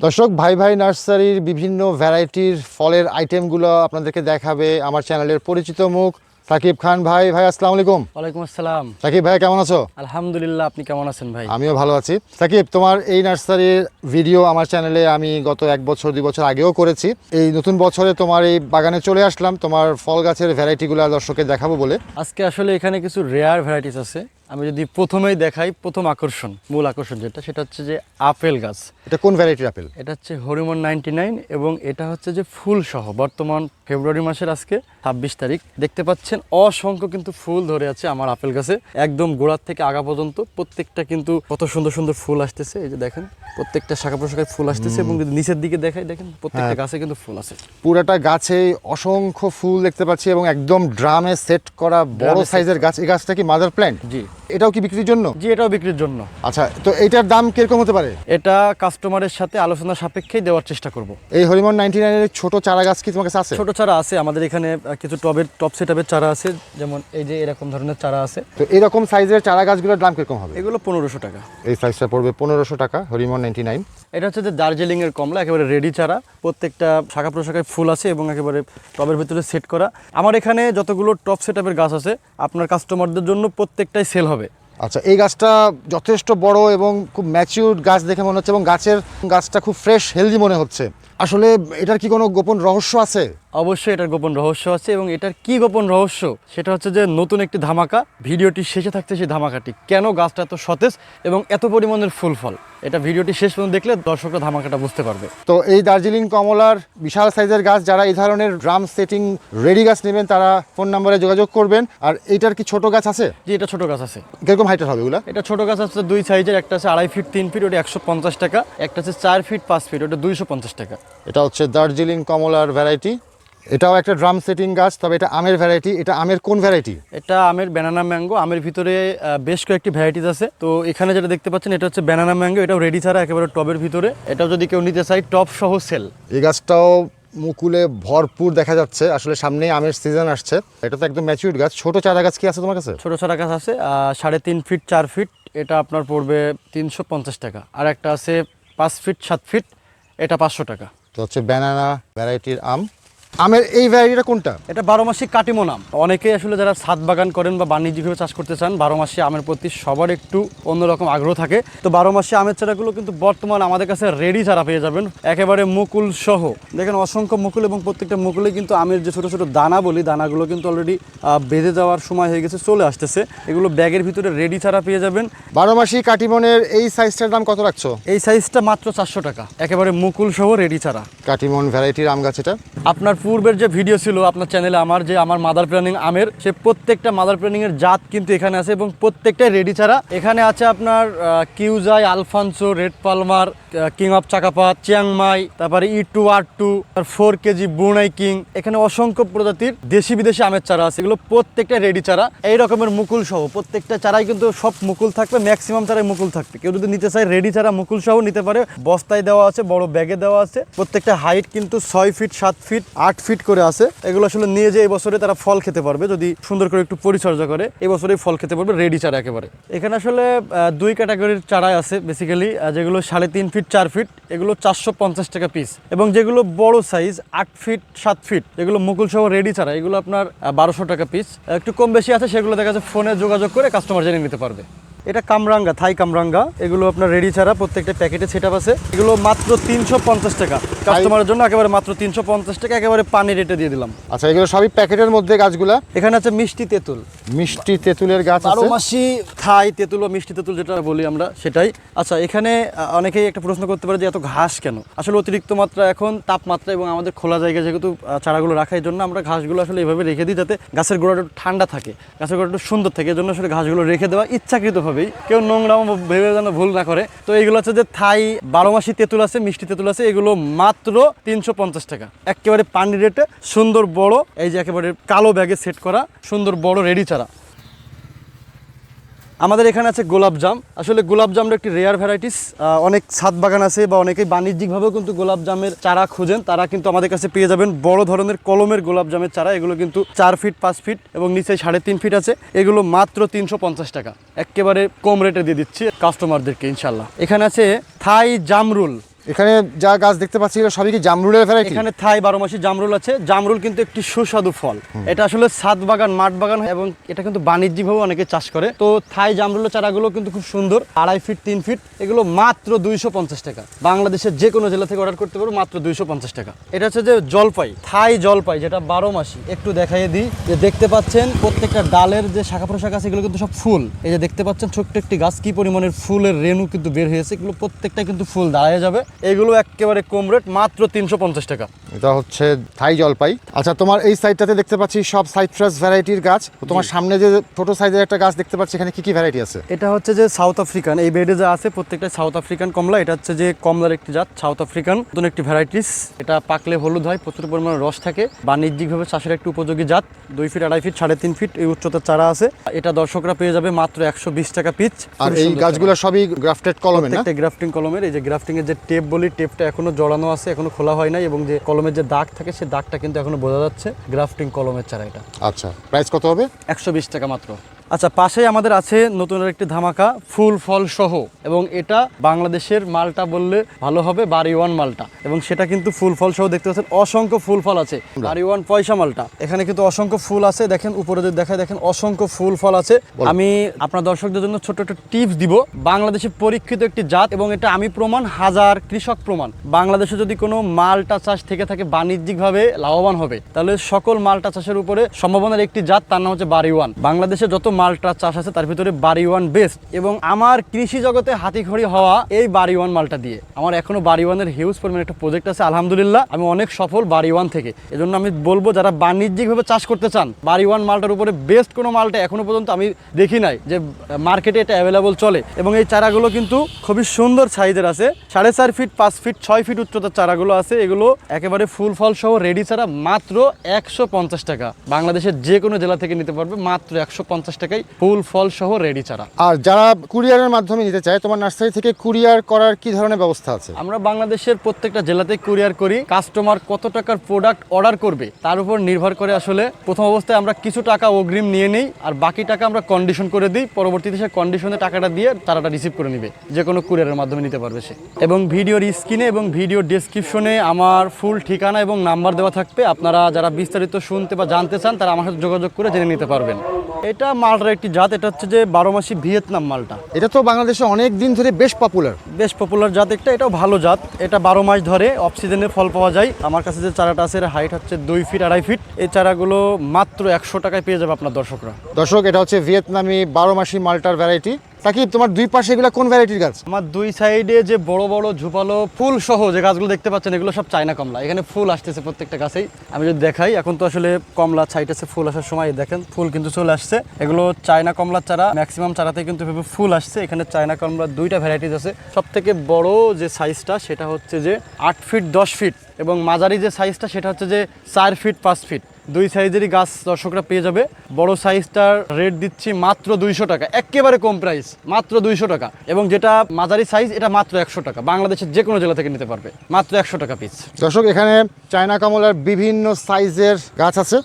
দর্শক ভাই ভাই নার্সারির বিভিন্ন ভ্যারাইটির ফলের আইটেমগুলো আপনাদেরকে দেখাবে আমার চ্যানেলের পরিচিত মুখ। সাকিব খান ভাই ভাই আসসালামু আলাইকুম। ওয়ালাইকুম আসসালাম। সাকিব ভাই কেমন আছো? আলহামদুলিল্লাহ আপনি কেমন আছেন ভাই? আমিও ভালো আছি। সাকিব তোমার এই নার্সারির ভিডিও আমার চ্যানেলে আমি গত এক বছর দুই বছর আগেও করেছি। এই নতুন বছরে তোমার এই বাগানে চলে আসলাম। তোমার ফল গাছের ভ্যারাইটিগুলো দর্শককে দেখাবো বলে। আজকে আসলে এখানে কিছু রেয়ার ভ্যারাইটিস আছে। আমি যদি প্রথমেই দেখাই প্রথম আকর্ষণ মূল আকর্ষণ যেটা সেটা হচ্ছে যে আপেল গাছ। এটা কোন ভ্যারাইটির আপেল? এটা হচ্ছে হরিমন নাইনটি নাইন এবং এটা হচ্ছে যে ফুল সহ বর্তমান ফেব্রুয়ারি মাসের আজকে ছাব্বিশ তারিখ। দেখতে পাচ্ছেন অসংখ্য কিন্তু ফুল ধরে আছে আমার আপেল গাছে। একদম গোড়ার থেকে আগা পর্যন্ত প্রত্যেকটা কিন্তু কত সুন্দর সুন্দর ফুল আসতেছে। এই যে দেখেন প্রত্যেকটা শাখা প্রশাখায় ফুল আসতেছে এবং যদি নিচের দিকে দেখাই দেখেন প্রত্যেকটা গাছে কিন্তু ফুল আছে। পুরাটা গাছে অসংখ্য ফুল দেখতে পাচ্ছি এবং একদম ড্রামে সেট করা বড় সাইজের গাছ। এই গাছটা কি মাদার প্ল্যান্ট জি। এটাও কি বিক্রির জন্য? জি এটাও বিক্রির জন্য। আচ্ছা তো এটার দাম কীরকম হতে পারে? এটা কাস্টমারের সাথে আলোচনা সাপেক্ষেই দেওয়ার চেষ্টা করব। এই হরিমন নাইনটি নাইনের ছোট চারা গাছ কি তোমার কাছে আছে? ছোট চারা আছে। আমাদের এখানে কিছু টবের টপ সেটআপের চারা আছে যেমন এই যে এরকম ধরনের চারা আছে। তো এরকম সাইজের চারা গাছগুলোর দাম কীরকম হবে? এগুলো পনেরোশো টাকা। এই সাইজটা পড়বে পনেরোশো টাকা হরিমন নাইনটি নাইন এটা হচ্ছে যে দার্জিলিং এর কমলা একেবারে রেডি চারা। প্রত্যেকটা শাখা প্রশাখায় ফুল আছে এবং একেবারে টবের ভিতরে সেট করা। আমার এখানে যতগুলো টপ সেটআপের গাছ আছে আপনার কাস্টমারদের জন্য প্রত্যেকটাই সেল হবে। আচ্ছা এই গাছটা যথেষ্ট বড় এবং খুব ম্যাচিউর গাছ দেখে মনে হচ্ছে এবং গাছের গাছটা খুব ফ্রেশ হেলদি মনে হচ্ছে। আসলে এটার কি কোনো গোপন রহস্য আছে? অবশ্যই এটার গোপন রহস্য আছে এবং এটার কি গোপন রহস্য? সেটা হচ্ছে যে নতুন একটি ধামাকা ভিডিওটি শেষে থাকছে সেই ধামাকাটি। কেন গাছটা এত সতেজ এবং এত পরিমাণের ফুল ফল? এটা ভিডিওটি শেষ পর্যন্ত দেখলে দর্শকরা ধামাকাটা বুঝতে পারবে। তো এই দার্জিলিং কমলার বিশাল সাইজের গাছ যারা এই ধরনের ড্রাম সেটিং রেডি গাছ নেবেন তারা ফোন নাম্বারে যোগাযোগ করবেন। আর এইটার কি ছোট গাছ আছে? যে এটা ছোট গাছ আছে। কীরকম হাইটের হবে এগুলা? এটা ছোট গাছ আছে দুই সাইজের একটা আছে আড়াই ফিট তিন ফিট ওটা একশো পঞ্চাশ টাকা। একটা আছে চার ফিট পাঁচ ফিট ওটা দুইশো পঞ্চাশ টাকা। এটা হচ্ছে দার্জিলিং কমলার ভ্যারাইটি এটাও একটা ড্রাম সেটিং গাছ তবে এটা আমের ভ্যারাইটি এটা আমের কোন ভ্যারাইটি এটা আমের ব্যানানা ম্যাঙ্গো আমের ভিতরে বেশ কয়েকটি ভ্যারাইটিস আছে। তো এখানে যেটা দেখতে পাচ্ছেন এটা হচ্ছে ব্যানানা ম্যাঙ্গো এটাও রেডি ছাড়া একেবারে টবের ভিতরে। এটাও যদি কেউ নিতে চায় টপ সহ সেল এই গাছটাও মুকুলে ভরপুর দেখা যাচ্ছে। আসলে সামনেই আমের সিজন আসছে। এটা তো একদম ম্যাচিউর গাছ। ছোট চারা গাছ কি আছে তোমার কাছে? ছোট চারা গাছ আছে সাড়ে তিন ফিট চার ফিট এটা আপনার পড়বে তিনশো পঞ্চাশ টাকা। আর একটা আছে পাঁচ ফিট সাত ফিট এটা পাঁচশো টাকা। তো হচ্ছে ব্যানানা ভ্যারাইটির আম। আমের এই ভ্যারাইটিটা কোনটা? এটা বারো মাসি কাটিমো নাম। অনেকেই আসলে যারা ছাদ বাগান করেন বা বাণিজ্যিকভাবে চাষ করতে চান বারো মাসে আমের প্রতি সবার একটু অন্যরকম আগ্রহ থাকে। তো বারো মাসে আমের চারাগুলো কিন্তু বর্তমান আমাদের কাছে রেডি চারা পেয়ে যাবেন একেবারে মুকুল সহ। দেখেন অসংখ্য মুকুল এবং প্রত্যেকটা মুকুলে কিন্তু আমের যে ছোট ছোট দানা বলি দানাগুলো কিন্তু অলরেডি বেঁধে যাওয়ার সময় হয়ে গেছে চলে আসতেছে। এগুলো ব্যাগের ভিতরে রেডি চারা পেয়ে যাবেন। বারো মাসি কাটিমনের এই সাইজটার দাম কত রাখছো? এই সাইজটা মাত্র চারশো টাকা। একেবারে মুকুল সহ রেডি চারা কাটিমন ভ্যারাইটির আম গাছ এটা। আপনার পূর্বের যে ভিডিও ছিল আপনার চ্যানেলে আমার যে আমার মাদার প্ল্যানিং আমের, সে প্রত্যেকটা মাদার প্ল্যানিং এর জাত কিন্তু এখানে আছে এবং প্রত্যেকটাই রেডি ছাড়া। এখানে আছে আপনার কিউজাই, Alphonso, red Palmer king of Chakkapat Chiang Mai তারপরে ই টু, আর two four KG Brunei king. এখানে অসংখ্য প্রজাতির দেশি বিদেশি আমের চারা আছে, এগুলো প্রত্যেকটা রেডি চারা এই রকমের মুকুল সহ, প্রত্যেকটা চারাই কিন্তু সব মুকুল থাকবে ম্যাক্সিমাম চারাই মুকুল থাকবে। কেউ যদি নিতে চায় রেডি চারা মুকুল সহ নিতে পারে। বস্তায় দেওয়া আছে, বড় ব্যাগে দেওয়া আছে। প্রত্যেকটা হাইট কিন্তু ছয় ফিট সাত ফিট আট ফিট করে আছে। এগুলো আসলে নিয়ে যে বছরে তারা ফল খেতে পারবে, যদি সুন্দর করে একটু পরিচর্যা করে, এই বছরে ফল খেতে পারবে রেডি চারা একেবারে। এখানে আসলে দুই ক্যাটাগরির চারাই আছে বেসিক্যালি যেগুলো সাড়ে তিন ফিট চার ফিট এগুলো চারশো পঞ্চাশ টাকা পিস এবং যেগুলো বড় সাইজ আট ফিট সাত ফিট যেগুলো মুকুল সহ রেডি চারা, এগুলো আপনার বারোশো টাকা পিস একটু কম বেশি আছে, সেগুলো দেখা যাচ্ছে ফোনে যোগাযোগ করে কাস্টমার জেনে নিতে পারবে। এটা কামরাঙ্গা থাই কামরাঙ্গা। এগুলো আপনার রেডি ছাড়া প্রত্যেকটা প্যাকেটে সেট আছে। এগুলো মাত্র তিনশো পঞ্চাশ টাকা। কাস্টমারের জন্য একেবারে মাত্র তিনশো পঞ্চাশ টাকা একেবারে পানি রেটে দিয়ে দিলাম। আচ্ছা এগুলো সবই প্যাকেটের মধ্যে গাছগুলা? এখানে আছে মিষ্টি তেঁতুল। মিষ্টি তেঁতুলের গাছ আছে? মাসি থাই তেঁতুল বা মিষ্টি তেঁতুল যেটা বলি আমরা সেটাই। আচ্ছা এখানে অনেকেই একটা প্রশ্ন করতে পারে যে এত ঘাস কেন? আসলে অতিরিক্ত মাত্রা এখন তাপমাত্রা এবং আমাদের খোলা জায়গায় যেহেতু চারাগুলো রাখার জন্য আমরা ঘাসগুলো আসলে এভাবে রেখে দিই যাতে গাছের গোড়াটা একটু ঠান্ডা থাকে গাছের গোড়াটা একটু সুন্দর থাকে এজন্য আসলে ঘাসগুলো রেখে দেওয়া ইচ্ছাকৃতভাবেই কেউ নোংরা ভেবে যেন ভুল না করে। তো এইগুলো হচ্ছে যে থাই বারো মাসি তেঁতুল আছে, মিষ্টি তেঁতুল আছে, এগুলো মাত্র তিনশো পঞ্চাশ টাকা। একেবারে পানি রেটে, সুন্দর বড়, এই যে একেবারে কালো ব্যাগে সেট করা, সুন্দর বড় রেডি চারা। আমাদের এখানে আছে গোলাপজাম আসলে গোলাপ জামের একটি রেয়ার ভ্যারাইটিস অনেক ছাদ বাগান আছে বা অনেকেই বাণিজ্যিকভাবেও কিন্তু গোলাপজামের চারা খোঁজেন। তারা কিন্তু আমাদের কাছে পেয়ে যাবেন বড় ধরনের কলমের গোলাপজামের চারা। এগুলো কিন্তু চার ফিট পাঁচ ফিট এবং নিচে সাড়ে তিন ফিট আছে। এগুলো মাত্র তিনশো পঞ্চাশ টাকা। একেবারে কম রেটে দিয়ে দিচ্ছি কাস্টমারদেরকে ইনশাল্লাহ এখানে আছে থাই জামরুল। এখানে যা গাছ দেখতে পাচ্ছি সবই কি জামরুলের ভ্যারাইটি এখানে থাই বারো মাসি জামরুল আছে। জামরুল কিন্তু একটি সুস্বাদু ফল। এটা আসলে সাত বাগান মাঠ বাগান এবং এটা কিন্তু বাণিজ্যিকভাবে অনেকে চাষ করে। তো থাই জামরুলের চারাগুলো কিন্তু খুব সুন্দর আড়াই ফিট তিন ফিট। এগুলো মাত্র দুইশো পঞ্চাশ টাকা। বাংলাদেশের যে কোনো জেলা থেকে অর্ডার করতে পারব মাত্র দুইশো পঞ্চাশ টাকা। এটা হচ্ছে যে জলপাই থাই জলপাই যেটা বারো মাসি। একটু দেখাইয়ে দিই। যে দেখতে পাচ্ছেন প্রত্যেকটা ডালের যে শাখা প্রশাখা আছে এগুলো কিন্তু সব ফুল। এই যে দেখতে পাচ্ছেন ছোট্ট একটি গাছ কি পরিমাণের ফুলের রেণু কিন্তু বের হয়েছে। এগুলো প্রত্যেকটা কিন্তু ফুল দাঁড়ায় যাবে। এগুলো একেবারে কম রেট মাত্র তিনশো পঞ্চাশ টাকা। এটা হচ্ছে থাই জলপাই। আচ্ছা তোমার এই সাইডটাতে দেখতে পাচ্ছি সব সাইট্রাস ভ্যারাইটির গাছ। তোমার সামনে যে ছোট সাইজের একটা গাছ দেখতে পাচ্ছি এখানে কি কি ভ্যারাইটি আছে? এটা হচ্ছে যে সাউথ আফ্রিকান এই বেডে যা আছে প্রত্যেকটা সাউথ আফ্রিকান কমলা এটা হচ্ছে যে কমলার একটি জাত সাউথ আফ্রিকান নতুন একটি ভ্যারাইটিস এটা পাকলে হলুদ হয় প্রচুর পরিমাণে রস থাকে বাণিজ্যিকভাবে চাষের একটি উপযোগী জাত দুই ফিট আড়াই ফিট সাড়ে তিন ফিট এই উচ্চতার চারা আছে। এটা দর্শকরা পেয়ে যাবে মাত্র একশো বিশ টাকা পিচ আর এই গাছগুলো সবই গ্রাফটেড কলমে না? গ্রাফটিং কলমের এই যে গ্রাফটিং এর যে টেপ বলি টেপটা এখনও জড়ানো আছে এখনও খোলা হয় নাই এবং যে কলমের যে দাগ থাকে সেই দাগটা কিন্তু এখনও বোঝা যাচ্ছে গ্রাফটিং কলমের চারা এটা আচ্ছা প্রাইস কত হবে? একশো বিশ টাকা মাত্র। আচ্ছা পাশেই আমাদের আছে নতুন একটি ধামাকা ফুল ফল সহ। এবং এটা বাংলাদেশের মালটা বললে ভালো হবে বাড়ি ওয়ান মালটা। এবং সেটা কিন্তু ফুল ফল সহ দেখতে পাচ্ছেন অসংখ্য ফুল ফল আছে। বাড়ি ওয়ান পয়সা মালটা। এখানে কিন্তু অসংখ্য ফুল আছে দেখেন উপরে যদি দেখায় দেখেন অসংখ্য ফুল ফল আছে। আমি আপনার দর্শকদের জন্য ছোট একটা টিপস দিব। বাংলাদেশে পরীক্ষিত একটি জাত এবং এটা আমি প্রমাণ হাজার কৃষক প্রমাণ। বাংলাদেশে যদি কোনো মালটা চাষ থেকে থাকে বাণিজ্যিকভাবে লাভবান হবে তাহলে সকল মালটা চাষের উপরে সম্ভাবনার একটি জাত তার নাম হচ্ছে বাড়ি ওয়ান। বাংলাদেশে যত মালটা চাষ আছে, তার ভিতরে বাড়ি ওয়ান বেস্ট। এবং আমার কৃষি জগতে হাতিখড়ি হওয়া এই বাড়ি ওয়ান মালটা দিয়ে। আমার এখনও বাড়ি ওয়ানের হিউজ পরিমাণ একটা প্রজেক্ট আছে, আলহামদুলিল্লাহ। আমি অনেক সফল বাড়ি ওয়ান থেকে। এজন্য আমি বলব, যারা বাণিজ্যিকভাবে চাষ করতে চান, বাড়ি ওয়ান মালটার উপরে বেস্ট কোনো মালটা এখনও পর্যন্ত আমি দেখি নাই যে মার্কেটে এটা অ্যাভেলেবল চলে। এবং এই চারাগুলো কিন্তু খুবই সুন্দর সাইজের আছে। সাড়ে চার ফিট পাঁচ ফিট ছয় ফিট উচ্চতার চারাগুলো আছে। এগুলো একেবারে ফুল ফল সহ রেডি চারা মাত্র একশো পঞ্চাশ টাকা। বাংলাদেশের যে কোনো জেলা থেকে নিতে পারবে মাত্র একশো পঞ্চাশ টাকায় ফুল ফল সহ রেডি চারা। আর যারা কুরিয়ারের মাধ্যমে নিতে চায় তোমার নার্সারি থেকে কুরিয়ার করার কি ধরনের ব্যবস্থা আছে? আমরা বাংলাদেশের প্রত্যেকটা জেলাতে কুরিয়ার করি। কাস্টমার কত টাকার প্রোডাক্ট অর্ডার করবে তার উপর নির্ভর করে আসলে প্রথম অবস্থায় আমরা কিছু টাকা অগ্রিম নিয়ে নিই আর বাকি টাকা আমরা কন্ডিশন করে দিই। পরবর্তীতে সে কন্ডিশনে টাকাটা দিয়ে তারাটা রিসিভ করে নিবে যে কোনো কুরিয়ারের মাধ্যমে নিতে পারবে সে। এবং ভিডিওর স্ক্রিনে এবং ভিডিও ডেসক্রিপশনে আমার ফুল ঠিকানা এবং নাম্বার দেওয়া থাকবে। আপনারা যারা বিস্তারিত শুনতে বা জানতে চান তারা আমার সাথে যোগাযোগ করে জেনে নিতে পারবেন। এটা মালটার একটি জাত এটা হচ্ছে যে বারো মাসি ভিয়েতনাম মালটা। এটা তো বাংলাদেশে অনেক দিন ধরে বেশ পপুলার বেশ পপুলার জাত একটা এটাও ভালো জাত। এটা বারো মাস ধরে অফ সিজনে ফল পাওয়া যায়। আমার কাছে যে চারাটা আছে এর হাইট হচ্ছে দুই ফিট আড়াই ফিট এই চারাগুলো মাত্র একশো টাকায় পেয়ে যাবে আপনার দর্শকরা। দর্শক এটা হচ্ছে ভিয়েতনামি বারো মাসি মালটার ভ্যারাইটি তাকি তোমার দুই পাশে এগুলো কোন ভ্যারাইটির গাছ? আমার দুই সাইডে যে বড় বড় ঝুপালো ফুল সহ যে গাছগুলো দেখতে পাচ্ছেন, এগুলো সব চায়না কমলা। এখানে ফুল আসতেছে প্রত্যেকটা গাছেই। আমি যদি দেখাই, এখন তো আসলে কমলা আছে ফুল আসার সময় দেখেন, ফুল কিন্তু চলে আসছে। এগুলো চায়না কমলার চারা ম্যাক্সিমাম চারাতে কিন্তু এভাবে ফুল আসছে। এখানে চায়না কমলার দুইটা ভ্যারাইটিস আছে। সব থেকে বড় যে সাইজটা সেটা হচ্ছে যে আট ফিট দশ ফিট এবং মাঝারি যে সাইজটা সেটা হচ্ছে যে চার ফিট পাঁচ ফিট দুই সাইজেরই গাছ দর্শকরা পেয়ে যাবে। বড় সাইজটার রেট দিচ্ছি মাত্র দুইশো টাকা। একেবারে কম প্রাইস মাত্র দুইশো টাকা। এবং যেটা মাঝারি সাইজ এটা মাত্র একশো টাকা। বাংলাদেশের যে কোনো জেলা থেকে নিতে পারবে। মাত্র একশো টাকা পিস দর্শক, এখানে চায়না কমলার বিভিন্ন সাইজের গাছ আছে।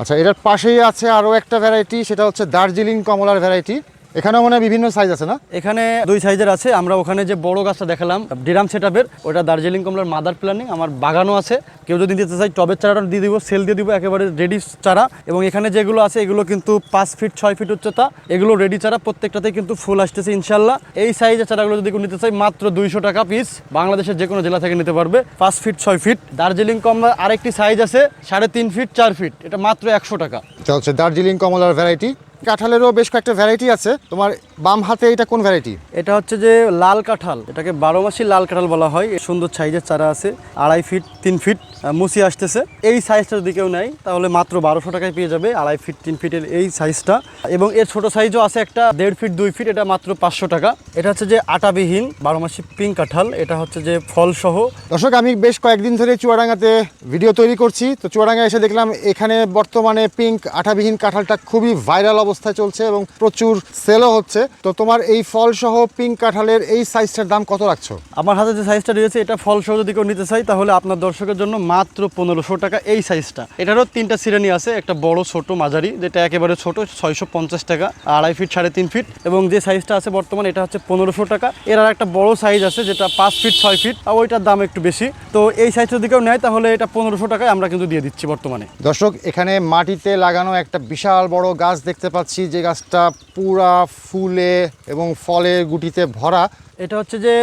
আচ্ছা এটার পাশেই আছে আরও একটা ভ্যারাইটি সেটা হচ্ছে দার্জিলিং কমলার ভ্যারাইটি এখানেও মনে বিভিন্ন সাইজ আছে না? এখানে দুই সাইজের আছে। আমরা ওখানে যে বড় গাছটা দেখালাম ডিরাম সেটআপের ওটা দার্জিলিং কমলার মাদার প্ল্যানিং আমার বাগানও আছে। কেউ যদি দিতে চাই টবের চারাটা দিয়ে দিব সেল দিয়ে দিব একেবারে রেডি চারা। এবং এখানে যেগুলো আছে এগুলো কিন্তু পাঁচ ফিট ছয় ফিট উচ্চতা। এগুলো রেডি চারা প্রত্যেকটাতে কিন্তু ফুল আসতেছে ইনশাল্লাহ এই সাইজের চারাগুলো যদি কেউ নিতে চাই মাত্র দুইশো টাকা পিস বাংলাদেশের যে কোনো জেলা থেকে নিতে পারবে পাঁচ ফিট ছয় ফিট দার্জিলিং কমলার আরেকটি সাইজ আছে সাড়ে তিন ফিট চার ফিট এটা মাত্র একশো টাকা। হচ্ছে দার্জিলিং কমলার ভ্যারাইটি কাঁঠালেরও বেশ কয়েকটা ভ্যারাইটি আছে। তোমার বাম হাতে এটা কোন ভ্যারাইটি এটা হচ্ছে যে লাল কাঁঠাল। এটাকে বারো মাসি লাল কাঁঠাল বলা হয়। সুন্দর সাইজের চারা আছে আড়াই ফিট তিন ফিট মুসি আসতেছে। এই সাইজটা যদি কেউ নেয় তাহলে মাত্র বারোশো টাকায় পেয়ে যাবে আড়াই ফিট তিন ফিটের এই সাইজটা এবং এর ছোট সাইজও আছে একটা দেড় ফিট দুই ফিট এটা মাত্র পাঁচশো টাকা। এটা হচ্ছে যে আটাবিহীন বারো মাসি পিঙ্ক কাঁঠাল। এটা হচ্ছে যে ফল সহ দর্শক আমি বেশ কয়েকদিন ধরে চুয়াডাঙ্গাতে ভিডিও তৈরি করছি। তো চুয়াডাঙ্গা এসে দেখলাম এখানে বর্তমানে পিঙ্ক আঠাবিহীন কাঁঠালটা খুবই ভাইরাল অবস্থা। অবস্থায় চলছে এবং প্রচুর সেলও হচ্ছে। তো তোমার এই ফল সহ পিঙ্ক কাঁঠালের এই সাইজটার দাম কত রাখছো? আমার হাতে যে সাইজটা রয়েছে এটা ফল সহ যদি কেউ নিতে চাই তাহলে আপনার দর্শকের জন্য মাত্র পনেরোশো টাকা এই সাইজটা এটারও তিনটা শ্রেণি আছে একটা বড় ছোট মাঝারি যেটা একেবারে ছোট ছয়শো পঞ্চাশ টাকা আড়াই ফিট সাড়ে তিন ফিট এবং যে সাইজটা আছে বর্তমানে এটা হচ্ছে পনেরোশো টাকা। এর আর একটা বড় সাইজ আছে যেটা পাঁচ ফিট ছয় ফিট আর ওইটার দাম একটু বেশি। তো এই সাইজটা যদি কেউ নেয় তাহলে এটা পনেরোশো টাকায় আমরা কিন্তু দিয়ে দিচ্ছি বর্তমানে। দর্শক এখানে মাটিতে লাগানো একটা বিশাল বড় গাছ দেখতে পাচ্ছি যে গাছটা পুরা ফুলে এবং ফলের গুটিতে ভরা। এটা হচ্ছে যে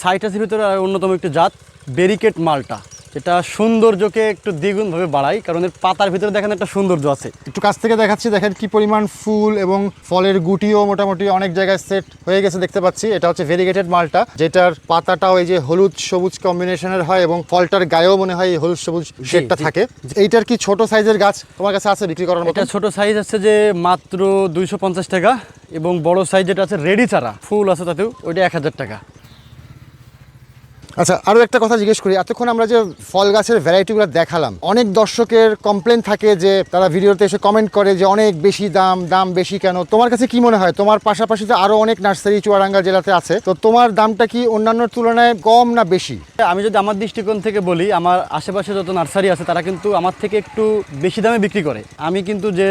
সাইটাসের ভিতরে অন্যতম একটি জাত, বেরিকেট মালটা। যেটা সৌন্দর্যকে একটু দ্বিগুণভাবে বাড়ায় কারণ এর পাতার ভিতরে দেখেন একটা সৌন্দর্য আছে। একটু কাছ থেকে দেখাচ্ছি দেখেন কি পরিমাণ ফুল এবং ফলের গুটিও মোটামুটি অনেক জায়গায় সেট হয়ে গেছে দেখতে পাচ্ছি। এটা হচ্ছে ভেরিগেটেড মালটা যেটার পাতাটাও এই যে হলুদ সবুজ কম্বিনেশনের হয় এবং ফলটার গায়েও মনে হয় এই হলুদ সবুজ শেডটা থাকে। এইটার কি ছোট সাইজের গাছ তোমার কাছে আছে বিক্রি করার মতো? এটা ছোট সাইজ আছে যে মাত্র দুইশো পঞ্চাশ টাকা এবং বড় সাইজ যেটা আছে রেডি চারা ফুল আছে তাতেও ওইটা এক হাজার টাকা। আচ্ছা আরও একটা কথা জিজ্ঞেস করি। এতক্ষণ আমরা যে ফল গাছের ভ্যারাইটিগুলো দেখালাম, অনেক দর্শকের কমপ্লেন থাকে যে তারা ভিডিওতে এসে কমেন্ট করে যে অনেক বেশি দাম দাম বেশি কেন? তোমার কাছে কি মনে হয়? তোমার পাশাপাশি তো আরও অনেক নার্সারি চুয়াডাঙ্গা জেলাতে আছে। তো তোমার দামটা কি অন্যান্যর তুলনায় কম না বেশি? আমি যদি আমার দৃষ্টিকোণ থেকে বলি, আমার আশেপাশে যত নার্সারি আছে, তারা কিন্তু আমার থেকে একটু বেশি দামে বিক্রি করে। আমি কিন্তু যে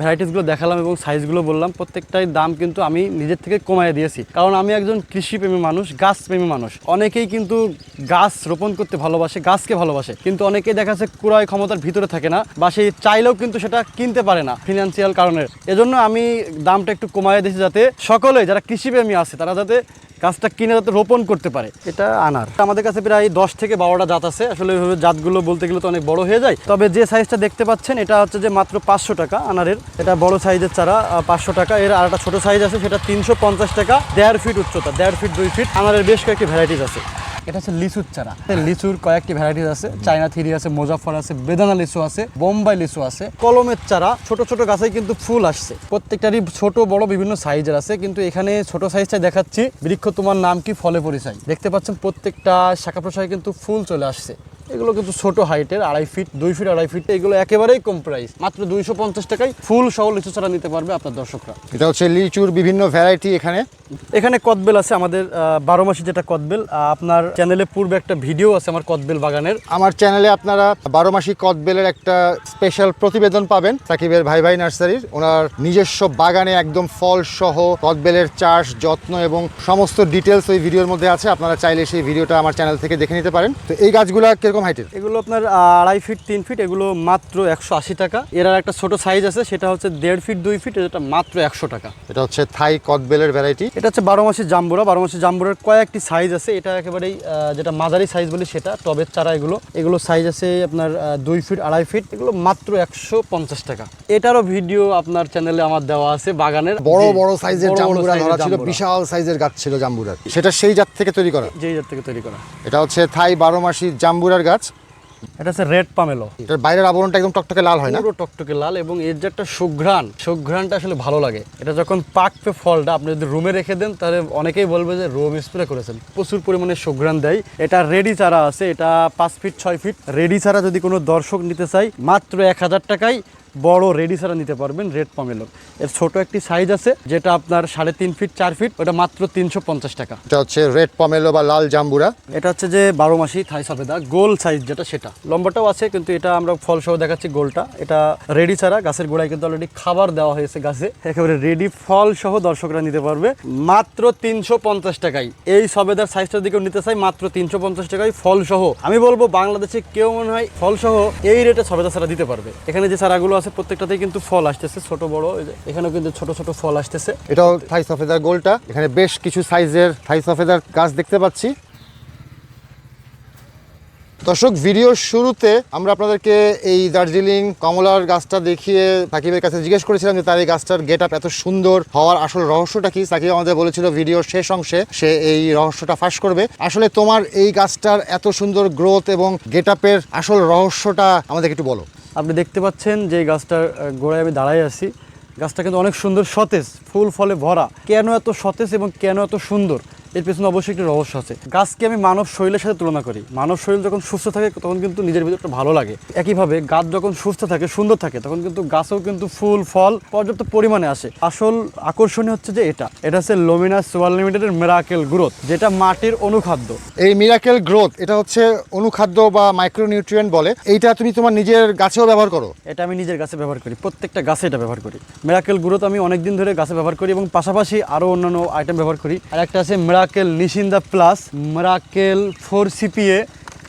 ভ্যারাইটিসগুলো দেখালাম এবং সাইজগুলো বললাম, প্রত্যেকটাই দাম কিন্তু আমি নিজের থেকে কমায় দিয়েছি। কারণ আমি একজন কৃষিপ্রেমী মানুষ, গাছপ্রেমী মানুষ। অনেকেই কিন্তু গাছ রোপণ করতে ভালোবাসে, গাছকে ভালোবাসে। কিন্তু অনেকেই দেখা যাচ্ছে ক্রয় ক্ষমতার ভিতরে থাকে না বা সেই চাইলেও কিন্তু সেটা কিনতে পারে না ফিনান্সিয়াল কারণে। এজন্য আমি দামটা একটু কমায় দিয়েছি যাতে সকলে যারা কৃষিপ্রেমী আছে, তারা যাতে গাছটা কিনে যাতে রোপণ করতে পারে। এটা আনার। আমাদের কাছে প্রায় দশ থেকে বারোটা জাত আছে। আসলে ওইভাবে জাতগুলো বলতে গেলে তো অনেক বড় হয়ে যায়। তবে যে সাইজটা দেখতে পাচ্ছেন, এটা হচ্ছে যে মাত্র পাঁচশো টাকা আনারের। এটা বড় সাইজের চারা পাঁচশো টাকা। এর আর একটা ছোটো সাইজ আছে, সেটা তিনশো পঞ্চাশ টাকা। দেড় ফিট উচ্চতা, দেড় ফিট দুই ফিট আনারের বেশ কয়েকটি ভ্যারাইটিস আছে। এটা হচ্ছে লিচুর চারা। লিচুর কয়েকটি ভ্যারাইটিস আছে, চায়না থিরি আছে মোজাফর আছে, বেদানা লিচু আছে, বোম্বাই লিচু আছে, কলমের চারা, ছোট ছোট গাছে কিন্তু ফুল আসছে। প্রত্যেকটারই ছোট, বড়, বিভিন্ন সাইজের আছে, কিন্তু এখানে ছোট সাইজটা দেখাচ্ছি। বৃক্ষ তোমার নাম কি, ফলে পরিচয়। দেখতে পাচ্ছেন প্রত্যেকটা শাখা প্রশাখায় কিন্তু ফুল চলে আসছে। এগুলো কিন্তু ছোট হাইটের আড়াই ফিট দুই ফিট আড়াই ফিট এগুলো একেবারেই কম প্রাইস মাত্র দুইশো পঞ্চাশ টাকায় ফুল সহ লিচু চারা নিতে পারবে আপনার দর্শকরা। এটা হচ্ছে লিচুর বিভিন্ন ভ্যারাইটি এখানে। এখানে কদবেল আছে আমাদের বারো মাসি যেটা কদবেল আপনার চ্যানেলে পূর্বে একটা ভিডিও আছে আমার কদবেল বাগানের। আমার চ্যানেলে আপনারা বারো মাসি কদবেলের একটা স্পেশাল প্রতিবেদন পাবেন সাকিবের ভাই ভাই নার্সারির। ওনার নিজস্ব বাগানে একদম ফল সহ কদবেলের চাষ যত্ন এবং সমস্ত ডিটেলস ওই ভিডিওর মধ্যে আছে। আপনারা চাইলে সেই ভিডিওটা আমার চ্যানেল থেকে দেখে নিতে পারেন। তো এই গাছগুলো কীরকম হাইটের এগুলো আপনার আড়াই ফিট তিন ফিট এগুলো মাত্র একশো আশি টাকা। এর আর একটা ছোট সাইজ আছে সেটা হচ্ছে দেড় ফিট দুই ফিট এটা মাত্র একশো টাকা। এটা হচ্ছে থাই কদবেলের ভ্যারাইটি এটা হচ্ছে বারো মাসের জাম্বুরা। বারো মাসের জাম্বুরার কয়েকটি সাইজ আছে। এটা একেবারেই যেটা মাঝারি সাইজ বলি সেটা টবের চারা এগুলো। এগুলো সাইজ আছে আপনার দুই ফিট আড়াই ফিট এগুলো মাত্র একশো পঞ্চাশ টাকা। এটারও ভিডিও আপনার চ্যানেলে আমার দেওয়া আছে বাগানের। বড় বড় সাইজের জাম্বুরা ধরা ছিল বিশাল সাইজের গাছ ছিল জাম্বুরার। সেটা সেই জাত থেকে তৈরি করা? যেই জাত থেকে তৈরি করা। এটা হচ্ছে থাই বারো মাসি জাম্বুরার গাছ। এটা হচ্ছে রেড পামেলো। এটার বাইরের আবরণটা একদম টকটকে লাল হয় না? পুরো টকটকে লাল এবং এর যে একটা সুঘ্রাণ সুঘ্রাণটা আসলে ভালো লাগে। এটা যখন পাকবে ফলটা আপনি যদি রুমে রেখে দেন তাহলে অনেকেই বলবে যে রোম স্প্রে করেছেন। প্রচুর পরিমাণে সুঘ্রাণ দেয়। এটা রেডি চারা আছে এটা পাঁচ ফিট ছয় ফিট রেডি চারা যদি কোনো দর্শক নিতে চাই মাত্র এক হাজার টাকায় বড় রেডি ছাড়া নিতে পারবেন রেড পামেলোর এর ছোট একটি সাইজ আছে যেটা আপনার সাড়ে তিন ফিট চার ফিট ওটা মাত্র তিনশো পঞ্চাশ টাকা। এটা হচ্ছে রেড পমেলো বা লাল জাম্বুরা। এটা হচ্ছে যে বারো মাসি থাই সফেদা গোল সাইজ যেটা সেটা। লম্বাটাও আছে কিন্তু এটা আমরা ফল সহ দেখাচ্ছি গোলটা। এটা রেডি ছাড়া গাছের গোড়ায় কিন্তু অলরেডি খাবার দেওয়া হয়েছে গাছে। একেবারে রেডি ফল সহ দর্শকরা নিতে পারবে। মাত্র তিনশো পঞ্চাশ টাকায়। এই সবেদার সাইজটার দিকেও নিতে চাই মাত্র তিনশো পঞ্চাশ টাকায় ফল সহ আমি বলব বাংলাদেশে কেউ মনে হয় ফল সহ এই রেটে সবেদা ছাড়া দিতে পারবে। এখানে যে চারাগুলো আছে প্রত্যেকটাতেই কিন্তু ফল আসতেছে, ছোট, বড়। এখানেও কিন্তু ছোট ছোট ফল আসতেছে। এটাও থাই সফেদার গোলটা। এখানে বেশ কিছু সাইজের থাই সফেদার গাছ দেখতে পাচ্ছি। দর্শক, ভিডিওর শুরুতে আমরা আপনাদেরকে এই দার্জিলিং কমলার গাছটা দেখিয়ে সাকিবের কাছে জিজ্ঞেস করেছিলাম যে তার এই গাছটার গেট আপ এত সুন্দর হওয়ার আসল রহস্যটা কি? সাকিব আমাদের বলেছিল ভিডিওর শেষ অংশে সে এই রহস্যটা ফাঁস করবে। আসলে তোমার এই গাছটার এত সুন্দর গ্রোথ এবং গেট আপের আসল রহস্যটা আমাদেরকে একটু বলো। আপনি দেখতে পাচ্ছেন যে গাছটার গোড়ায় আমি দাঁড়াই আছি। গাছটা কিন্তু অনেক সুন্দর সতেজ, ফুল ফলে ভরা। কেন এত সতেজ এবং কেন এত সুন্দর? এর পেছনে অবশ্যই একটি রহস্য আছে। গাছকে আমি মানব শরীরের সাথে তুলনা করি। মানব শরীর যখন সুস্থ থাকে তখন কিন্তু নিজের ভিতরে একটা ভালো লাগে। একইভাবে গাছ যখন সুস্থ থাকে সুন্দর থাকে তখন কিন্তু গাছেও কিন্তু ফুল ফল পর্যাপ্ত পরিমাণে আসে। আসল আকর্ষণীয় হচ্ছে যে এটা। এটা হচ্ছে লোমিনাস ওয়াল লিমিটেডের মেরাকেল গ্রোথ যেটা মাটির অনুখাদ্য। এই মিরাকেল গ্রোথ এটা হচ্ছে অনুখাদ্য বা মাইক্রোনিউট্রিয়েন্ট বলে। এইটা তুমি তোমার নিজের গাছেও ব্যবহার করো। এটা আমি নিজের গাছে ব্যবহার করি। প্রত্যেকটা গাছে এটা ব্যবহার করি। মেরাকেল গ্রোথ আমি অনেকদিন ধরে গাছে ব্যবহার করি এবং পাশাপাশি আরও অন্যান্য আইটেম ব্যবহার করি। আর একটা আছে মেরাকেল নিশিন্দা প্লাস মারাকেল ফোর সিপিএ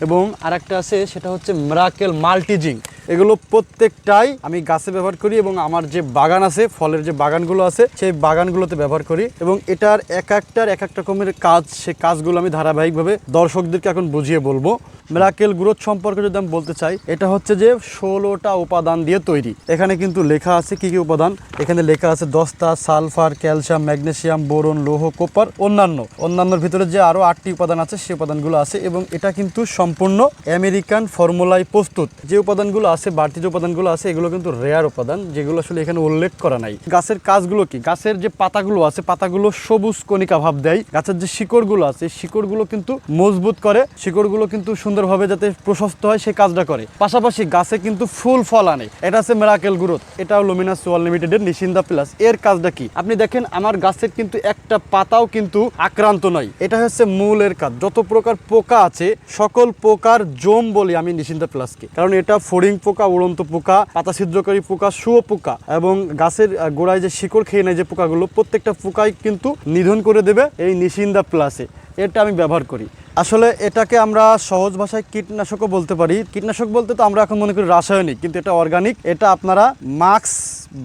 এবং আরেকটা আছে সেটা হচ্ছে মেরাকেল মাল্টিজিং এগুলো প্রত্যেকটাই আমি গাছে ব্যবহার করি এবং আমার যে বাগান আছে, ফলের যে বাগানগুলো আছে, সেই বাগানগুলোতে ব্যবহার করি এবং এটার এক একটার এক এক রকমের কাজ সে কাজগুলো আমি ধারাবাহিকভাবে দর্শকদেরকে এখন বুঝিয়ে বলব। মেরাকেল গ্রোথ সম্পর্কে যদি আমি বলতে চাই, এটা হচ্ছে যে ষোলোটা উপাদান দিয়ে তৈরি। এখানে কিন্তু লেখা আছে কি কি উপাদান? এখানে লেখা আছে দস্তা, সালফার, ক্যালসিয়াম, ম্যাগনেসিয়াম, বোরন, লৌহ, কোপার, অন্যান্য। অন্যান্যর ভিতরে যে আরও আটটি উপাদান আছে সেই উপাদানগুলো আছে এবং এটা কিন্তু সম্পূর্ণ আমেরিকান ফর্মুলায় প্রস্তুত। যে উপাদানগুলো আছে, বাড়তি যে উপাদানগুলো আছে, এগুলো কিন্তু রেয়ার উপাদান, যেগুলো আসলে এখানে উল্লেখ করা নাই। গাছের কাজগুলো কি? গাছের যে পাতাগুলো আছে, পাতাগুলো সবুজ কণিকা ভাব দেয়। গাছের যে শিকড়গুলো আছে শিকড়গুলো কিন্তু মজবুত করে, শিকড়গুলো কিন্তু সুন্দরভাবে যাতে প্রশস্ত হয় সেই কাজটা করে। পাশাপাশি গাছে কিন্তু ফুল ফল আনে। এটা আছে মেরাকেল গ্রোথ এটাও লুমিনাস ওয়াল লিমিটেডের নিশিন্দা প্লাস এর কাজটা কি? আপনি দেখেন, আমার গাছের কিন্তু একটা পাতাও কিন্তু আক্রান্ত নয়। এটা হচ্ছে মূলের কাজ। যত প্রকার পোকা আছে, সকল পোকার জম বলি আমি নিশিন্দা প্লাসকে কারণ এটা ফড়িং পোকা, উড়ন্ত পোকা, পাতা ছিদ্রকারী পোকা শুয়ো পোকা এবং গাছের গোড়ায় যে শিকড় খেয়ে নেয় যে পোকাগুলো, প্রত্যেকটা পোকাই কিন্তু নিধন করে দেবে এই নিশিন্দা প্লাসে। এটা আমি ব্যবহার করি। আসলে এটাকে আমরা সহজ ভাষায় কীটনাশকও বলতে পারি। কীটনাশক বলতে তো আমরা এখন মনে করি রাসায়নিক, কিন্তু এটা অর্গানিক। এটা আপনারা মাস্ক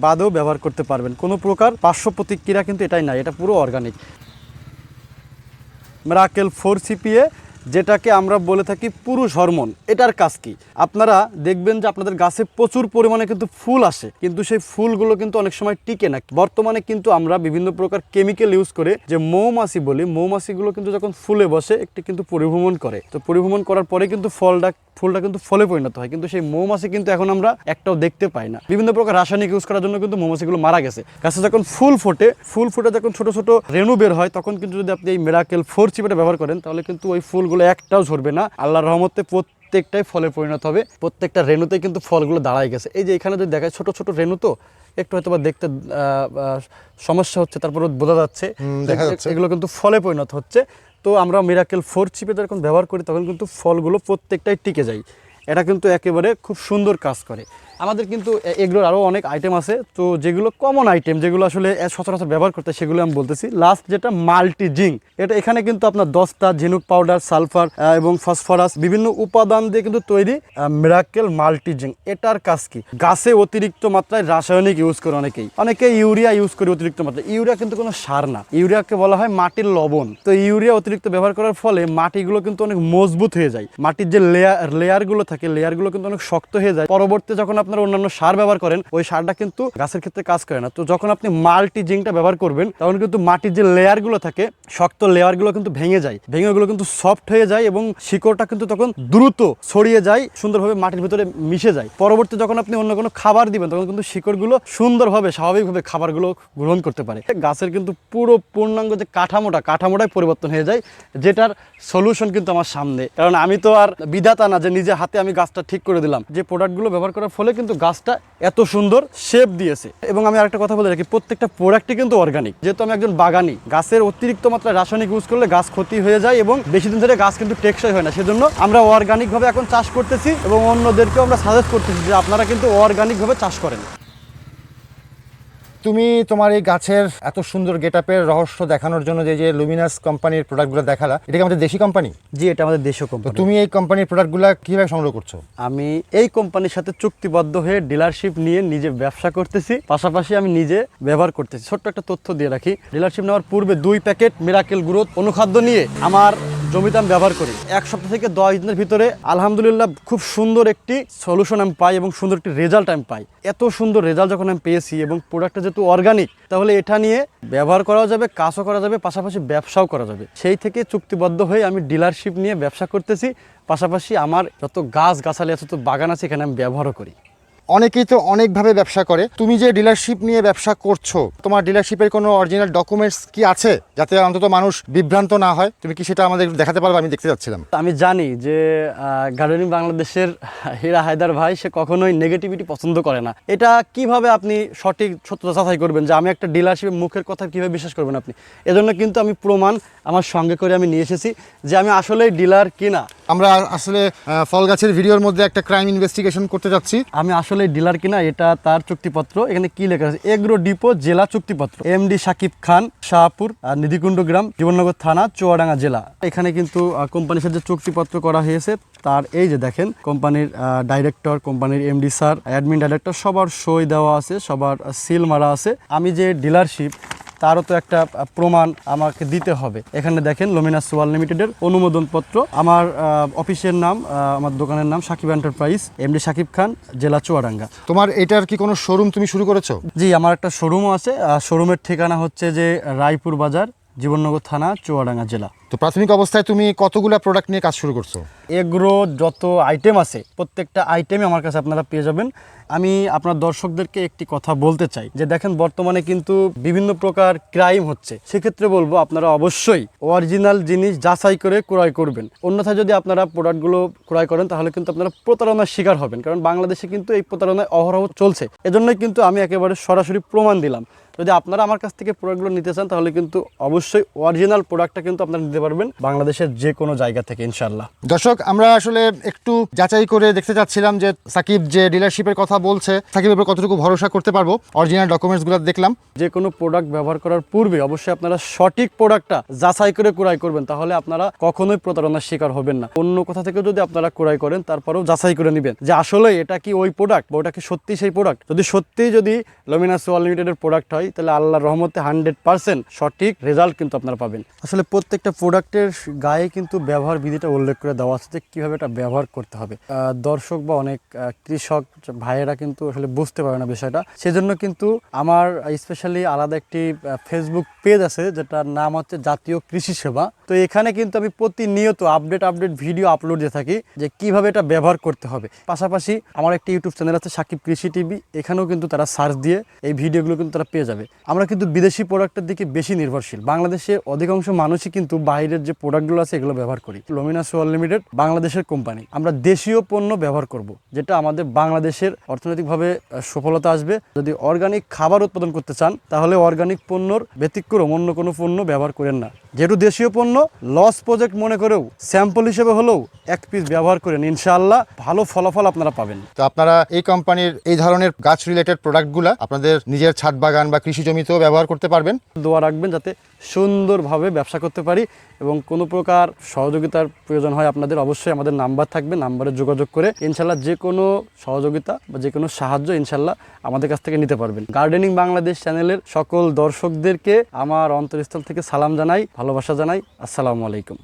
বাদেও ব্যবহার করতে পারবেন। কোনো প্রকার পার্শ্ব প্রতিক্রিয়া কিন্তু এটাই নাই, এটা পুরো অর্গানিক। মেরাকেল ফোর সিপিএ যেটাকে আমরা বলে থাকি পুরুষ হরমোন। এটার কাজ কি? আপনারা দেখবেন যে আপনাদের গাছে প্রচুর পরিমাণে কিন্তু ফুল আসে, কিন্তু সেই ফুলগুলো কিন্তু অনেক সময় টিকে না। বর্তমানে কিন্তু আমরা বিভিন্ন প্রকার কেমিক্যাল ইউজ করে যে মৌমাছি বলি, মৌমাছিগুলো কিন্তু যখন ফুলে বসে, একটি কিন্তু পরিভ্রমণ করে। তো পরিভ্রমণ করার পরে কিন্তু ফলটা, ফুলটা কিন্তু ফলে পরিণত হয়, কিন্তু সেই মৌমাছি কিন্তু এখন আমরা একটাও দেখতে পাই না। বিভিন্ন প্রকার রাসায়নিক ইউজ করার জন্য কিন্তু মৌমাছিগুলো মারা গেছে। গাছে যখন ফুল ফোটে, ফুল ফুটে যখন ছোট ছোট রেণু বের হয়, তখন কিন্তু যদি আপনি এই মেরাকেল ফোর চিপেটা ব্যবহার করেন, তাহলে কিন্তু ওই ফুলগুলো একটাও ঝরবে না। আল্লাহর রহমতে প্রত্যেকটাই ফলে পরিণত হবে। প্রত্যেকটা রেণুতে কিন্তু ফলগুলো দাঁড়ায় গেছে। এই যে এখানে যদি দেখায় ছোট ছোট রেণু তো একটু হয়তো বা দেখতে সমস্যা হচ্ছে তারপর বোঝা যাচ্ছে দেখা যাচ্ছে। এগুলো কিন্তু ফলে পরিণত হচ্ছে। তো আমরা মিরাকেল ফোর চিপে যখন ব্যবহার করি তখন কিন্তু ফলগুলো প্রত্যেকটাই টিকে যায়। এটা কিন্তু একেবারে খুব সুন্দর কাজ করে। আমাদের কিন্তু এগুলোর আরও অনেক আইটেম আছে। তো যেগুলো কমন আইটেম যেগুলো আসলে সচরাচর ব্যবহার করতে সেগুলো আমি বলতেছি। লাস্ট যেটা মাল্টি জিঙ্ক এটা এখানে কিন্তু আপনার দস্তা ঝিনুক পাউডার সালফার এবং ফসফরাস বিভিন্ন উপাদান দিয়ে কিন্তু তৈরি মিরাকেল মাল্টি জিঙ্ক এটার কাজ কি? গাছে অতিরিক্ত মাত্রায় রাসায়নিক ইউজ করে অনেকেই। অনেকে ইউরিয়া ইউজ করে অতিরিক্ত মাত্রায়। ইউরিয়া কিন্তু কোনো সার না। ইউরিয়াকে বলা হয় মাটির লবণ। তো ইউরিয়া অতিরিক্ত ব্যবহার করার ফলে মাটিগুলো কিন্তু অনেক মজবুত হয়ে যায়। মাটির যে লেয়ার লেয়ারগুলো থাকে, লেয়ারগুলো কিন্তু অনেক শক্ত হয়ে যায়। পরবর্তী যখন আপনারা অন্যান্য সার ব্যবহার করেন, ওই সারটা কিন্তু গাছের ক্ষেত্রে কাজ করে না। তো যখন আপনি মাল্টি জিঙ্কটা ব্যবহার করবেন, তখন কিন্তু মাটির যে লেয়ারগুলো থাকে, শক্ত লেয়ারগুলো কিন্তু ভেঙে যায়। ভেঙে ওগুলো কিন্তু সফট হয়ে যায় এবং শিকড়টা কিন্তু তখন দ্রুত ছড়িয়ে যায়, সুন্দরভাবে মাটির ভিতরে মিশে যায়। পরবর্তী যখন আপনি অন্য কোনো খাবার দিবেন, তখন কিন্তু শিকড়গুলো সুন্দরভাবে, স্বাভাবিকভাবে খাবারগুলো গ্রহণ করতে পারে। গাছের কিন্তু পুরো পূর্ণাঙ্গ যে কাঠামোটা, কাঠামোটাই পরিবর্তন হয়ে যায়, যেটার সলিউশন কিন্তু আমার সামনে। কারণ আমি তো আর বিধাতা না যে নিজে হাতে আমি গাছটা ঠিক করে দিলাম। যে প্রোডাক্টগুলো ব্যবহার করার ফলে কিন্তু গাছটা এত সুন্দর শেপ দিয়েছে। এবং আমি আরেকটা কথা বলে রাখি, প্রত্যেকটা প্রোডাক্টই কিন্তু অর্গানিক যেহেতু আমি একজন বাগানি, গাছের অতিরিক্ত মাত্রায় রাসায়নিক ইউজ করলে গাছ ক্ষতি হয়ে যায় এবং বেশি দিন ধরে গাছ কিন্তু টেকসই হয় না। সেজন্য আমরা অর্গানিকভাবে এখন চাষ করতেছি এবং অন্যদেরকেও আমরা সাজেস্ট করতেছি যে আপনারা কিন্তু অর্গানিকভাবে চাষ করেন। তুমি তোমার এই গাছের এত সুন্দর গেটআপের রহস্য দেখানোর জন্য যে যে লুমিনাস কোম্পানির প্রোডাক্টগুলো দেখালা এটা কি আমাদের দেশি কোম্পানি জি এটা আমাদের দেশীয় কোম্পানি তুমি এই কোম্পানির প্রোডাক্টগুলো কীভাবে সংগ্রহ করছ? আমি এই কোম্পানির সাথে চুক্তিবদ্ধ হয়ে ডিলারশিপ নিয়ে নিজে ব্যবসা করতেছি পাশাপাশি আমি নিজে ব্যবহার করতেছি। ছোট্ট একটা তথ্য দিয়ে রাখি ডিলারশিপ নেওয়ার পূর্বে দুই প্যাকেট মিরাকেল গ্রোথ অনুখাদ্য নিয়ে আমার জমিতে আমি ব্যবহার করি। এক সপ্তাহ থেকে দশ দিনের ভিতরে আলহামদুলিল্লাহ খুব সুন্দর একটি সলিউশন আমি পাই এবং সুন্দর একটি রেজাল্ট আমি পাই। এত সুন্দর রেজাল্ট যখন আমি পেয়েছি এবং প্রোডাক্টটা যেহেতু অর্গানিক তাহলে এটা নিয়ে ব্যবহার করাও যাবে, কাজও করা যাবে, পাশাপাশি ব্যবসাও করা যাবে। সেই থেকে চুক্তিবদ্ধ হয়ে আমি ডিলারশিপ নিয়ে ব্যবসা করতেছি। পাশাপাশি আমার যত গাছ গাছালি আছে যত বাগান আছে, এখানে আমি ব্যবহারও করি। অনেকেই তো অনেকভাবে ব্যবসা করে। তুমি যে ডিলারশিপ নিয়ে ব্যবসা করছ তোমার ডিলারশিপের কোনো অরিজিনাল ডকুমেন্টস কি আছে? যাতে অন্তত মানুষ বিভ্রান্ত না হয়? তুমি কি সেটা আমাদের দেখাতে পারবে? আমি দেখতে যাচ্ছিলাম। আমি জানি যে গার্ডেনিং বাংলাদেশের হীরা হায়দার ভাই সে কখনোই নেগেটিভিটি পছন্দ করে না। এটা কীভাবে আপনি সঠিক সত্যতা যাচাই করবেন? যে আমি একটা ডিলারশিপের মুখের কথা কীভাবে বিশ্বাস করবেন আপনি? এজন্য কিন্তু আমি প্রমাণ আমার সঙ্গে করে আমি নিয়ে এসেছি যে আমি আসলেই ডিলার কিনা। আমরা আসলে ফল গাছের ভিডিওর মধ্যে একটা ক্রাইম ইনভেস্টিগেশন করতে যাচ্ছি। আমি আসলে ডিলার কিনা এটা তার চুক্তিপত্র। এখানে কি লেখা আছে? এগ্রো ডিপো জেলা চুক্তিপত্র। এমডি সাকিব খান, শাহপুর নিধিকুণ্ড গ্রাম, জীবননগর থানা, চুয়াডাঙ্গা জেলা। এখানে কিন্তু কোম্পানির সাথে চুক্তিপত্র করা হয়েছে, তার এই যে দেখেন কোম্পানির ডাইরেক্টর কোম্পানির এমডি স্যার অ্যাডমিন ডাইরেক্টর সবার সই দেওয়া আছে, সবার সিল মারা আছে। আমি যে ডিলারশিপ তারও তো একটা প্রমাণ আমাকে দিতে হবে। এখানে দেখেন লোমিনাস ওয়াল লিমিটেডের অনুমোদন পত্র আমার অফিসের নাম আমার দোকানের নাম সাকিব এন্টারপ্রাইজ এমডি সাকিব খান জেলা চুয়াডাঙ্গা। তোমার এটার কি কোনো শোরুম তুমি শুরু করেছ? জি আমার একটা শোরুমও আছে। শোরুমের ঠিকানা হচ্ছে যে রায়পুর বাজার জীবননগর থানা চুয়াডাঙ্গা জেলা। তো প্রাথমিক অবস্থায় তুমি কতগুলো প্রোডাক্ট নিয়ে কাজ শুরু করছ? এগ্রো যত আইটেম আছে, প্রত্যেকটা আইটেমই আমার কাছে আপনারা পেয়ে যাবেন। আমি আপনার দর্শকদেরকে একটি কথা বলতে চাই, যে দেখেন বর্তমানে কিন্তু বিভিন্ন প্রকার ক্রাইম হচ্ছে। সেক্ষেত্রে বলব, আপনারা অবশ্যই অরিজিনাল জিনিস যাচাই করে ক্রয় করবেন। অন্যথায় যদি আপনারা প্রোডাক্টগুলো ক্রয় করেন, তাহলে কিন্তু আপনারা প্রতারণার শিকার হবেন, কারণ বাংলাদেশে কিন্তু এই প্রতারণায় অহরহ চলছে। এজন্যই কিন্তু আমি একেবারে সরাসরি প্রমাণ দিলাম। যদি আপনারা আমার কাছ থেকে প্রোডাক্টগুলো নিতে চান, তাহলে কিন্তু অবশ্যই অরিজিনাল প্রোডাক্টটা কিন্তু আপনারা নিতে পারবেন বাংলাদেশের যে কোনো জায়গা থেকে ইনশাল্লাহ দর্শক আমরা আসলে একটু যাচাই করে দেখতে চাচ্ছিলাম যে সাকিব যে ডিলারশিপের কথা বলছে সাকিবের উপর কতটুকু ভরসা করতে পারব। অরিজিনাল ডকুমেন্টসগুলো দেখলাম। যে কোনো প্রোডাক্ট ব্যবহার করার পূর্বে অবশ্যই আপনারা সঠিক প্রোডাক্টটা যাচাই করে ক্রয় করবেন তাহলে আপনারা কখনোই প্রতারণার শিকার হবেন না। অন্য কোথা থেকে যদি আপনারা ক্রয় করেন তারপরেও যাচাই করে নেবেন যে আসলে এটা কি ওই প্রোডাক্ট বা ওটা কি সত্যি সেই প্রোডাক্ট যদি সত্যি যদি লমিনাস ওয়াল লিমিটেডের প্রোডাক্ট হয় তাহলে আল্লাহর রহমতে হান্ড্রেড পার্সেন্ট সঠিক রেজাল্ট কিন্তু আপনারা পাবেন। আসলে প্রত্যেকটা প্রোডাক্টের গায়ে কিন্তু ব্যবহার বিধিটা উল্লেখ করে দেওয়া আছে যে কীভাবে এটা ব্যবহার করতে হবে। দর্শক বা অনেক কৃষক ভাইয়েরা কিন্তু আসলে বুঝতে পারে না বিষয়টা। সেজন্য কিন্তু আমার স্পেশালি আলাদা একটি ফেসবুক পেজ আছে যেটার নাম হচ্ছে জাতীয় কৃষি সেবা। তো এখানে কিন্তু আমি প্রতিনিয়ত আপডেট আপডেট ভিডিও আপলোড দিয়ে থাকি যে কীভাবে এটা ব্যবহার করতে হবে। পাশাপাশি আমার একটি ইউটিউব চ্যানেল আছে সাকিব কৃষি টিভি। এখানেও কিন্তু তারা সার্চ দিয়ে এই ভিডিওগুলো কিন্তু তারা পেয়ে যাবে। আমরা কিন্তু বিদেশি প্রোডাক্টের দিকে বেশি নির্ভরশীল। বাংলাদেশে অধিকাংশ মানুষই কিন্তু বাইরের যে প্রোডাক্টগুলো আছে এগুলো ব্যবহার করি। লোমিনাস ওয়াল লিমিটেড বাংলাদেশের কোম্পানি আমরা দেশীয় পণ্য ব্যবহার করব যেটা আমাদের বাংলাদেশের অর্থনৈতিকভাবে সফলতা আসবে। যদি অর্গানিক খাবার উৎপাদন করতে চান তাহলে অর্গানিক পণ্যর ব্যতিক্রম অন্য কোনো পণ্য ব্যবহার করেন না। যেহেতু দেশীয় পণ্য লস প্রজেক্ট মনে করেও স্যাম্পল হিসেবে হলেও এক পিস ব্যবহার করেন ইনশাআল্লাহ ভালো ফলাফল আপনারা পাবেন। তো আপনারা এই কোম্পানির এই ধরনের গাছ রিলেটেড প্রোডাক্টগুলো আপনাদের নিজের ছাদ বাগান বা কৃষি জমিতেও ব্যবহার করতে পারবেন। দোয়া রাখবেন যাতে সুন্দরভাবে ব্যবসা করতে পারি এবং কোনো প্রকার সহযোগিতার প্রয়োজন হয় আপনাদের, অবশ্যই আমাদের নাম্বার থাকবে, নাম্বারে যোগাযোগ করে ইনশাল্লাহ যে কোনো সহযোগিতা বা যে কোনো সাহায্য ইনশাল্লাহ আমাদের কাছ থেকে নিতে পারবেন। গার্ডেনিং বাংলাদেশ চ্যানেলের সকল দর্শকদেরকে আমার অন্তরস্থল থেকে সালাম জানাই, ভালোবাসা জানাই। আসসালামু আলাইকুম।